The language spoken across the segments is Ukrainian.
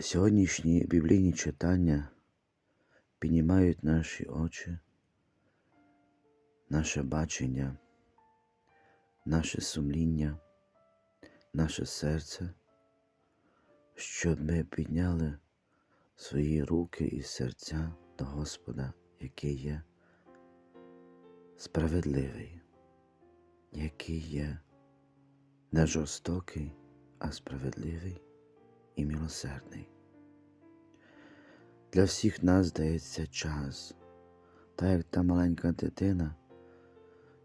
Сьогоднішні біблійні читання піднімають наші очі, наше бачення, наше сумління, наше серце, щоб ми підняли свої руки і серця до Господа, який є справедливий, який є не жорстокий, а справедливий і милосердний. Для всіх нас дається час, так як та маленька дитина,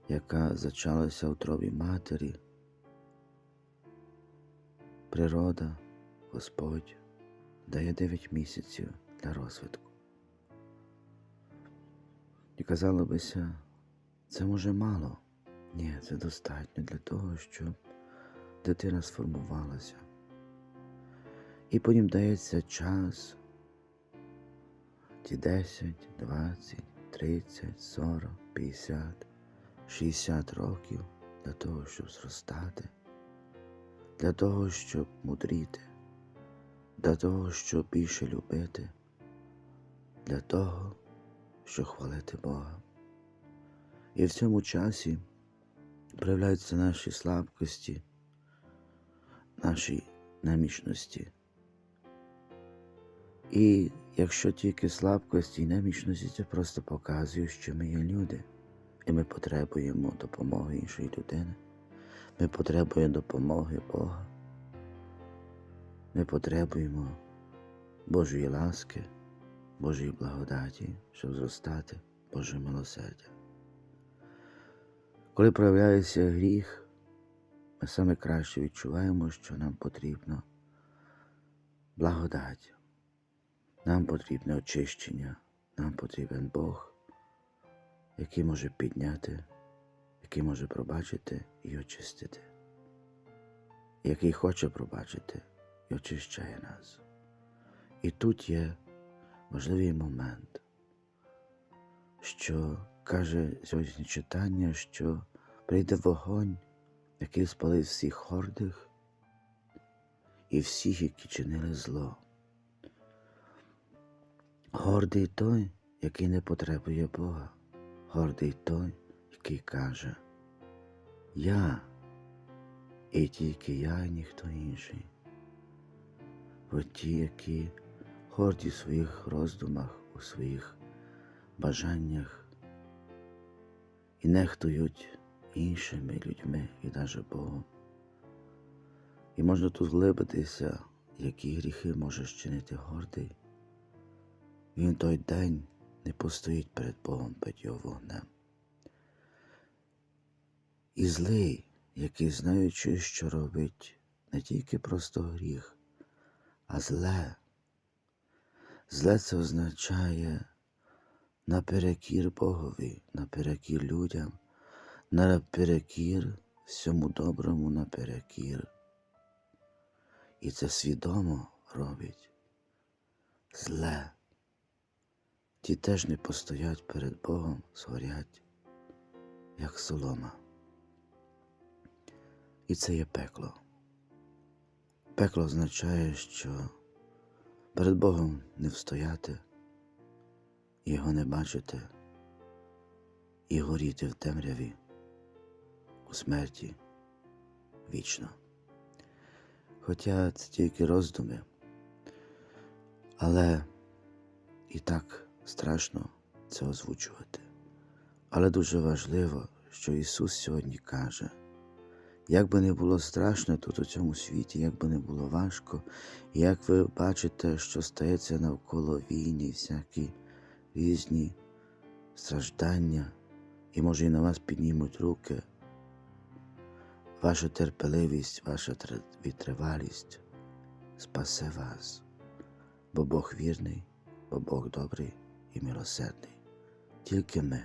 яка зачалася в тробі матері, природа, Господь дає 9 місяців для розвитку. І казало бися, це може мало. Ні, це достатньо для того, щоб дитина сформувалася. І потім дається час, ті 10, 20, 30, 40, 50, 60 років для того, щоб зростати, для того, щоб мудріти, для того, щоб більше любити, для того, щоб хвалити Бога. І в цьому часі проявляються наші слабкості, наші немічності. І якщо тільки слабкості і немічності, це просто показує, що ми є люди, і ми потребуємо допомоги іншої людини. Ми потребуємо допомоги Бога. Ми потребуємо Божої ласки, Божої благодаті, щоб зростати Боже милосердя. Коли проявляється гріх, ми саме краще відчуваємо, що нам потрібно благодать. Нам потрібне очищення, нам потрібен Бог, який може підняти, який може пробачити і очистити, який хоче пробачити і очищає нас. І тут є важливий момент, що каже сьогоднішнє читання, що прийде вогонь, який спалить всіх хордих і всіх, які чинили зло. Гордий той, який не потребує Бога, гордий той, який каже, Я і тільки я, і ніхто інший. От ті, які горді в своїх роздумах, у своїх бажаннях і нехтують іншими людьми і навіть Богом. І можна тут глибитися, які гріхи може чинити гордий. Він той день не постоїть перед Богом під його вогнем. І злий, який, знаючи, що робить не тільки просто гріх, а зле. Зле це означає наперекір Богові, наперекір людям, наперекір всьому доброму наперекір. І це свідомо робить зле. Ті теж не постоять перед Богом, згорять, як солома. І це є пекло. Пекло означає, що перед Богом не встояти, його не бачити і горіти в темряві, у смерті вічно. Хоча це тільки роздуми, але і так страшно це озвучувати. Але дуже важливо, що Ісус сьогодні каже, як би не було страшно тут у цьому світі, як би не було важко, як ви бачите, що стається навколо війни, всякі різні страждання, і може і на вас піднімуть руки, ваша терпеливість, ваша витривалість спасе вас, бо Бог вірний, бо Бог добрий і милосердний. Тільки ми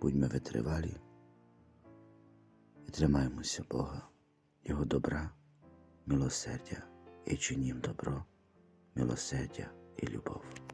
будьмо витривалі і тримаємося Бога, Його добра, милосердя і чинім добро, милосердя і любов.